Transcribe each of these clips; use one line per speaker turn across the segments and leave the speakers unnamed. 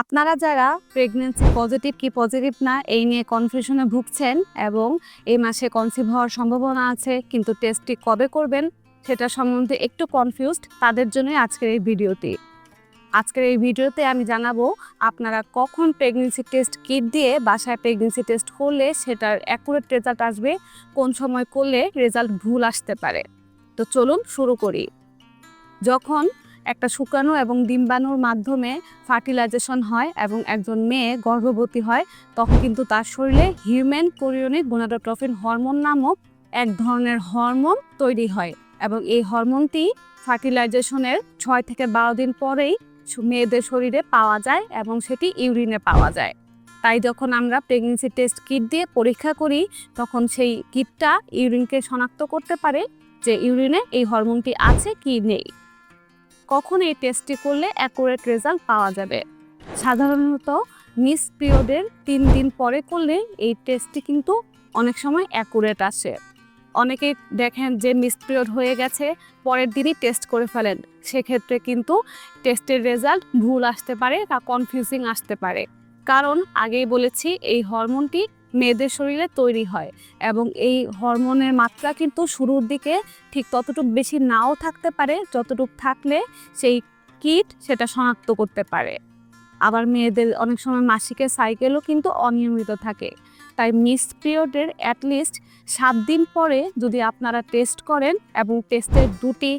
আপনারা যারা pregnancy positive কি পজিটিভ না, এই নিয়ে কনফিউশনে ভুগছেন এবং এই মাসে কনসিভ হওয়ার সম্ভাবনা আছে, কিন্তু টেস্টটি কবে করবেন সেটা সম্বন্ধে একটু কনফিউজড তাদের জন্যই আজকের এই ভিডিওটি। আজকের এই ভিডিওতে আমি জানাব, আপনারা কখন প্রেগনেন্সি টেস্ট কিট দিয়ে বাসায় প্রেগনেন্সি টেস্ট করলে সেটার অ্যাকুরেট রেজাল্ট আসবে, কোন সময় করলে রেজাল্ট ভুল আসতে পারে। তো চলুন শুরু করি। যখন একটা শুকানো এবং ডিম্বাণুর মাধ্যমে ফার্টিলাইজেশন হয় এবং একজন মেয়ে গর্ভবতী হয়, তখন কিন্তু তার শরীরে হিউম্যান কোরিয়নিক গোনাডোট্রফিন হরমোন নামক এক ধরনের হরমোন তৈরি হয় এবং এই হরমোনটি ফার্টিলাইজেশনের ছয় থেকে বারো দিন পরেই মেয়েদের শরীরে পাওয়া যায় এবং সেটি ইউরিনে পাওয়া যায়। তাই যখন আমরা প্রেগনেন্সি টেস্ট কিট দিয়ে পরীক্ষা করি, তখন সেই কিটটা ইউরিনকে শনাক্ত করতে পারে যে ইউরিনে এই হরমোনটি আছে কি নেই। কখন এই টেস্টটি করলে অ্যাকুরেট রেজাল্ট পাওয়া যাবে। সাধারণত মিস পিরিয়ডের তিন দিন পরে করলে এই টেস্টটি কিন্তু অনেক সময় অ্যাকুরেট আসে। অনেকেই দেখেন যে মিস পিরিয়ড হয়ে গেছে, পরের দিনই টেস্ট করে ফেলেন। সেক্ষেত্রে কিন্তু টেস্টের রেজাল্ট ভুল আসতে পারে বা কনফিউজিং আসতে পারে। কারণ আগেই বলেছি, এই হরমোনটি মেয়েদের শরীরে তৈরি হয় এবং এই হরমোনের মাত্রা কিন্তু শুরুর দিকে ঠিক ততটুকু বেশি নাও থাকতে পারে, যতটুকু থাকলে সেই কিট সেটা শনাক্ত করতে পারে। আবার মেয়েদের অনেক সময় মাসিকের সাইকেলও কিন্তু অনিয়মিত থাকে। তাই মিস পিরিয়ডের অ্যাটলিস্ট সাত দিন পরে যদি আপনারা টেস্ট করেন এবং টেস্টের দুটি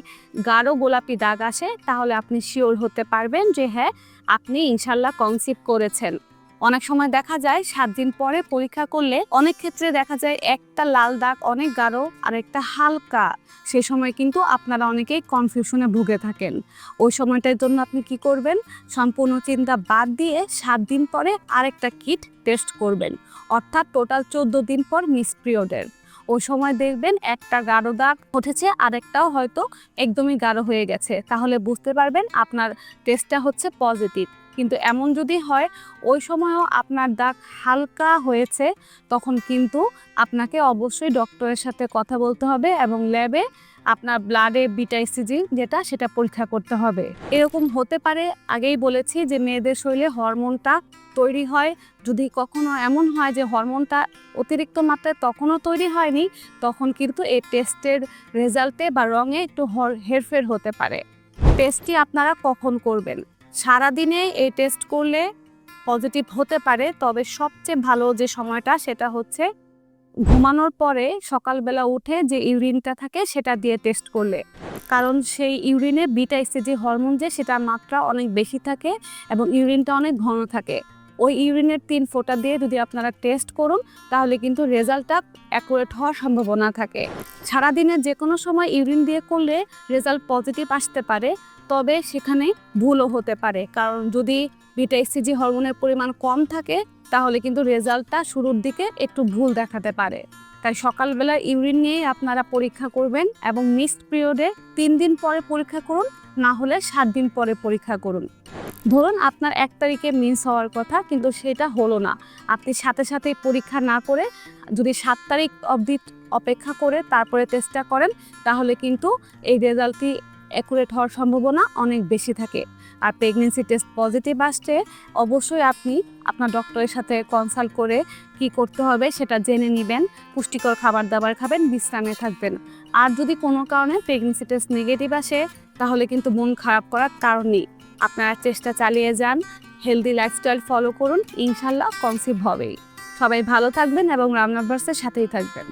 গাঢ় গোলাপি দাগ আসে, তাহলে আপনি শিওর হতে পারবেন যে হ্যাঁ আপনি ইনশাল্লাহ কনসিভ করেছেন। অনেক সময় দেখা যায় সাত দিন পরে পরীক্ষা করলে অনেক ক্ষেত্রে দেখা যায় একটা লাল দাগ অনেক গাঢ় আর একটা হালকা। সে সময় কিন্তু আপনারা অনেকেই কনফিউশনে ভুগে থাকেন। ওই সময়টার জন্য আপনি কি করবেন? সম্পূর্ণ চিন্তা বাদ দিয়ে সাত দিন পরে আরেকটা কিট টেস্ট করবেন। অর্থাৎ টোটাল চোদ্দ দিন পর মিস পিরিয়ডের ওই সময় দেখবেন একটা গাঢ় দাগ উঠেছে, আরেকটাও হয়তো একদমই গাঢ় হয়ে গেছে। তাহলে বুঝতে পারবেন আপনার টেস্টটা হচ্ছে পজিটিভ কিন্তু এমন যদি হয়, ওই সময়ও আপনার দাগ হালকা হয়েছে, তখন কিন্তু আপনাকে অবশ্যই ডক্টরের সাথে কথা বলতে হবে এবং ল্যাবে আপনার ব্লাডে বিটাইসিজি যেটা সেটা পরীক্ষা করতে হবে। এরকম হতে পারে, আগেই বলেছি যে মেয়েদের শরীরে হরমোনটা তৈরি হয়। যদি কখনো এমন হয় যে হরমোনটা অতিরিক্ত মাত্রায় তখনও তৈরি হয়নি, তখন কিন্তু এই টেস্টের রেজাল্টে বা রঙে একটু হর- হেরফের হতে পারে। টেস্টটি আপনারা কখন করবেন? সারাদিনে এই টেস্ট করলে পজিটিভ হতে পারে, তবে সবচেয়ে ভালো যে সময়টা সেটা হচ্ছে ঘুমানোর পরে সকালবেলা উঠে যে ইউরিনটা থাকে সেটা দিয়ে টেস্ট করলে। কারণ সেই ইউরিনে বিটা যে হরমোন যে সেটার মাত্রা অনেক বেশি থাকে এবং ইউরিনটা অনেক ঘন থাকে। ওই ইউরিনের তিন ফোঁটা দিয়ে যদি আপনারা টেস্ট করুন, তাহলে কিন্তু রেজাল্টটা অ্যাকুরেট হওয়ার সম্ভাবনা থাকে। সারাদিনে যে কোনো সময় ইউরিন দিয়ে করলে রেজাল্ট পজিটিভ আসতে পারে তবে সেখানে ভুলও হতে পারে। কারণ যদি বিটা এসিজি হরমোনের পরিমাণ কম থাকে, তাহলে কিন্তু রেজাল্টটা শুরুর দিকে একটু ভুল দেখাতে পারে। তাই সকালবেলা ইউরিন নিয়েই আপনারা পরীক্ষা করবেন এবং মিসড পিরিয়ডে তিন দিন পরে পরীক্ষা করুন, না হলে সাত দিন পরে পরীক্ষা করুন। ধরুন আপনার এক তারিখে মিস হওয়ার কথা, কিন্তু সেটা হলো না। আপনি সাথে সাথে পরীক্ষা না করে যদি সাত তারিখ অবধি অপেক্ষা করে তারপরে টেস্টটা করেন, তাহলে কিন্তু এই রেজাল্টটি অ্যাকুরেট হওয়ার সম্ভাবনা অনেক বেশি থাকে। আর প্রেগনেন্সি টেস্ট পজিটিভ আসছে অবশ্যই আপনি আপনার ডক্টরের সাথে কনসাল্ট করে কি করতে হবে সেটা জেনে নেবেন, পুষ্টিকর খাবার দাবার খাবেন, বিশ্রামে থাকবেন। আর যদি কোনো কারণে প্রেগনেন্সি টেস্ট নেগেটিভ আসে, তাহলে কিন্তু মন খারাপ করার কারণ নেই। আপনারা চেষ্টা চালিয়ে যান হেলদি লাইফস্টাইল ফলো করুন, ইনশাল্লাহ কনসিভ হবেই। সবাই ভালো থাকবেন এবং রান্নাভার্সের সাথেই থাকবেন।